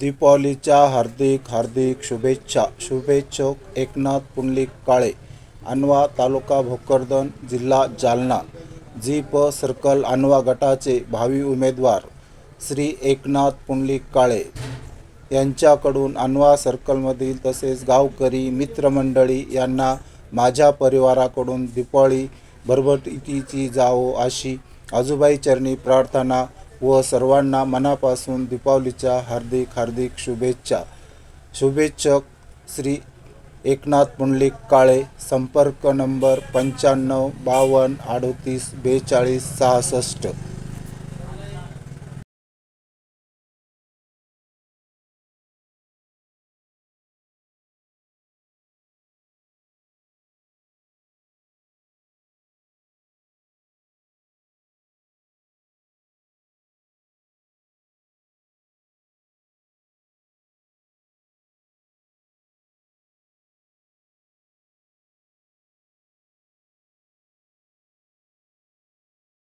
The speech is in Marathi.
दीपावलीच्या हार्दिक हार्दिक शुभेच्छा. शुभेच्छक एकनाथ पुंडलिक काळे अनवा तालुका भोकरदन जिल्हा जालना. जी प सर्कल अनवा गटाचे भावी उमेदवार श्री एकनाथ पुंडलिक काळे. यांच्याकडून अनवा सर्कलमधील तसेच गावकरी मित्रमंडळी यांना माझ्या परिवाराकडून दीपावली भरभटीची जावो अशी आजूबाई चरणी प्रार्थना व सर्वांना मनापासून दीपावलीच्या हार्दिक हार्दिक शुभेच्छा. शुभेच्छक श्री एकनाथ पुंडलिक काळे संपर्क नंबर पंच्याण्णव बावन्न अडोतीस बेचाळीस सहासष्ट.